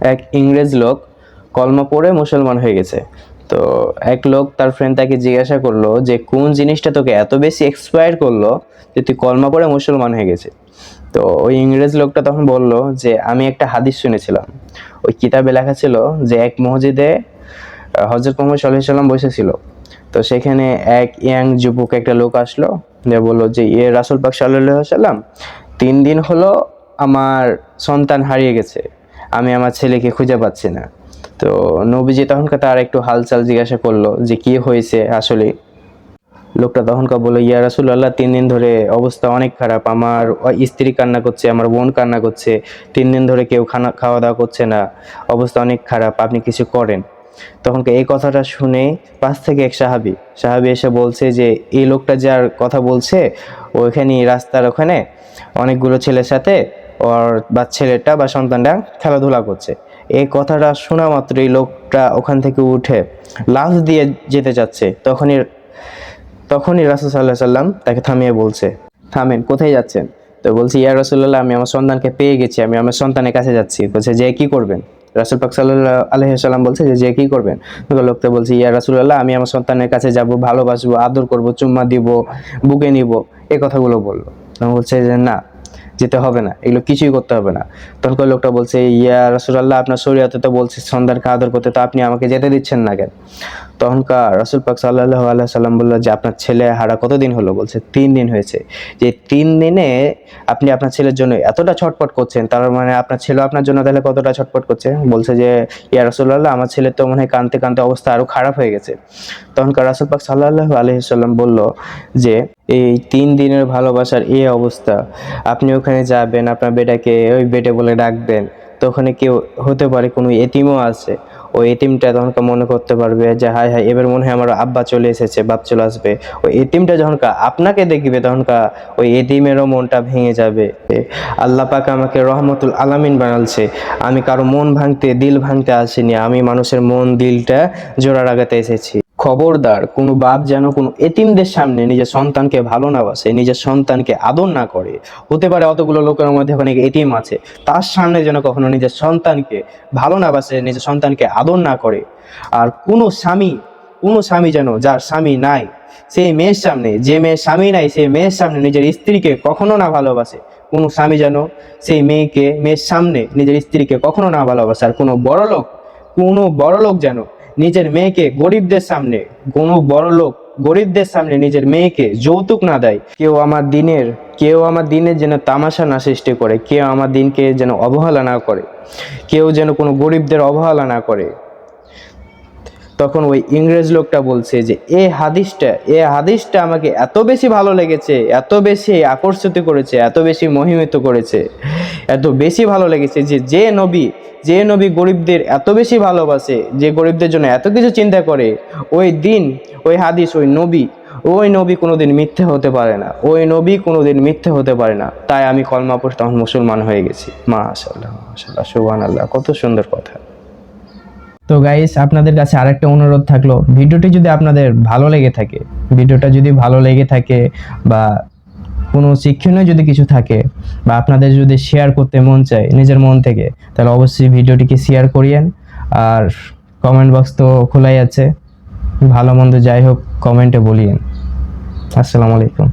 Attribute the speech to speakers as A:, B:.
A: এক ইংরেজ লোক কলমা পড়ে মুসলমান হয়ে গেছে। তো এক লোক তার ফ্রেন্ড তাকে জিজ্ঞাসা করল যে, কোন জিনিসটা তোকে এত বেশি এক্সপায়ার করল যে তুই কলমা পড়ে মুসলমান হয়ে গেছে? তো ওই ইংরেজ লোকটা তখন বলল যে, আমি একটা হাদিস শুনেছিলাম। ওই কিতাবে লেখা ছিল যে, এক মসজিদে হজরত মোহাম্মদ সাল্লাহ সাল্লাম বসেছিল। তো সেখানে এক ইয়াং যুবক একটা লোক আসলো, যে বলল যে ইয়ে রাসুল পাক সাল্লাহ সাল্লাম, তিন দিন হলো আমার সন্তান হারিয়ে গেছে। আমি আমার ছেলেকে খুঁজে পাচ্ছি না। তো নবীজি তখনকার তার একটু হালচাল জিজ্ঞাসা করল যে, কি হয়েছে আসলে? লোকটা তখনকার বলল, ইয়া রাসুল আল্লাহ তিন দিন ধরে অবস্থা অনেক খারাপ। আমার স্ত্রী কান্না করছে, আমার বোন কান্না করছে। তিন দিন ধরে কেউ খানা, খাওয়া দাওয়া করছে না। অবস্থা অনেক খারাপ, আপনি কিছু করেন। তখন এই কথাটা শুনে পাশ থেকে এক সাহাবি সাহাবি এসে বলছে যে, এই লোকটা যার কথা বলছে ওইখানে রাস্তার ওখানে অনেকগুলো ছেলের সাথে ওর বা ছেলেটা বা সন্তানটা খেলাধুলা করছে। এই কথাটা শোনা মাত্রই লোকটা ওখান থেকে উঠে লাফ দিয়ে যেতে যাচ্ছে। তখনই তখনই রাসুল সাল্লাহ সাল্লাম তাকে থামিয়ে বলছে, থামেন, কোথায় যাচ্ছেন? তো বলছি, ইয়া রসুল্লাহ আমি আমার সন্তানকে পেয়ে গেছি, আমি আমার সন্তানের কাছে যাচ্ছি। বলছে, যে কি করবেন? রাসুল পাক সাল্লাহ আলহিসাল্লাম বলছে, যে যে কি করবেন? লোকটা বলছে, ইয়া রাসুল্লাহ আমি আমার সন্তানের কাছে যাব, ভালোবাসবো, আদর করব, চুম্মা দিব, বুকে নিব। এই কথাগুলো বলল। বলছে যে, না যেতে হবে না, এগুলো কিছুই করতে হবে না। তখন লোকটা বলছে, ইয়া রসুল্লাহ আপনার শরীয়তে তো বলছে সন্ধ্যার আদর করতে, তো আপনি আমাকে যেতে দিচ্ছেন না কেন? তখনকার রাসুল পাক সাল্লাহ আল্লাহ সাল্লাম বলল যে, আপনার ছেলে হারা কতদিন হলো? বলছে, তিন দিন হয়েছে। যে তিন দিনে আপনি আপনার ছেলের জন্য এতটা ছটপট করছেন, তার মানে আপনার ছেলে আপনার জন্য তাহলে কতটা ছটপট করছে? বলছে যে, ইয়া রাসুল্লাহ আমার ছেলের তো মনে হয় কানতে কানতে অবস্থা আরও খারাপ হয়ে গেছে। তখনকার রাসুল পাক সাল্লাহ আলহিসাল্লাম বলল যে, এই তিন দিনের ভালোবাসার এই অবস্থা, আপনি ওখানে যাবেন, আপনার বেটাকে ওই বেটে বলে ডাকবেন, তো ওখানে কেউ হতে পারে কোনো এতিমও আছে। ওই এটিমটা তখন মনে করতে পারবে যে, হায় হায়, এবার মনে হয় আমার আব্বা চলে এসেছে, বাপ চলে আসবে। ওই এটিমটা যখন আপনাকে দেখবে তখনকার ওই এটিমেরও মনটা ভেঙে যাবে। আল্লাহ পাকে আমাকে রহমতুল আলামিন বানালছে। আমি কারও মন ভাঙতে, দিল ভাঙতে আসিনি। আমি মানুষের মন, দিলটা জোড়া লাগাতে এসেছি। খবরদার, কোনো বাপ যেন কোনো এতিমদের সামনে নিজের সন্তানকে ভালো না বাসে, নিজের সন্তানকে আদর না করে। হতে পারে অতগুলো লোকের মধ্যে অনেক এতিম আছে, তার সামনে যেন কখনো নিজের সন্তানকে ভালো না বাসে, নিজের সন্তানকে আদর না করে। আর কোনো স্বামী কোনো স্বামী যেন যার স্বামী নাই, সেই মেয়ের সামনে, যে মেয়ের স্বামী নাই, সেই মেয়ের সামনে নিজের স্ত্রীকে কখনো না ভালোবাসে কোনো স্বামী যেন সেই মেয়েকে, মেয়ের সামনে নিজের স্ত্রীকে কখনো না ভালোবাসে আর কোনো বড় লোক কোনো বড় লোক যেন নিজের মেয়েকে গরিবদের সামনে, কোনো বড় লোক গরিবদের সামনে নিজের মেয়েকে যৌতুক না দেয়। কেউ আমার দিনের, কেউ আমার দিনের যেন তামাশা না সৃষ্টি করে, কেউ আমার দিনকে যেন অবহেলা না করে, কেউ যেন কোনো গরিবদের অবহেলা না করে। তখন ওই ইংরেজ লোকটা বলছে যে, এ হাদিসটা এ হাদিসটা আমাকে এত বেশি ভালো লেগেছে, এত বেশি আকর্ষিত করেছে, এত বেশি মহিমিত করেছে। এত বেশি ভালো লেগেছে যে যে নবী যে নবী গরিবদের এত বেশি ভালোবাসে, যে গরিবদের জন্য এত কিছু চিন্তা করে, ওই দিন, ওই হাদিস, ওই নবী ওই নবী কোনোদিন মিথ্যে হতে পারে না, ওই নবী কোনোদিন মিথ্যে হতে পারে না। তাই আমি কলমা তখন মুসলমান হয়ে গেছি। মাশাল্লাহ মাশাল্লাহ সুবান আল্লাহ কত সুন্দর কথা। তো গাইস আপনাদের কাছে আরেকটা অনুরোধ থাকল, ভিডিওটি যদি আপনাদের ভালো লেগে থাকে, ভিডিওটা যদি ভালো লেগে থাকে বা কোনো শিক্ষণীয় যদি কিছু থাকে বা আপনাদের যদি শেয়ার করতে মন চায় নিজের মন থেকে, তাহলে অবশ্যই ভিডিওটিকে শেয়ার করিয়েন। আর কমেন্ট বক্স তো খোলাই আছে। ভালো মন্দ যাই হোক কমেন্টে বলিয়েন। আসসালামু আলাইকুম।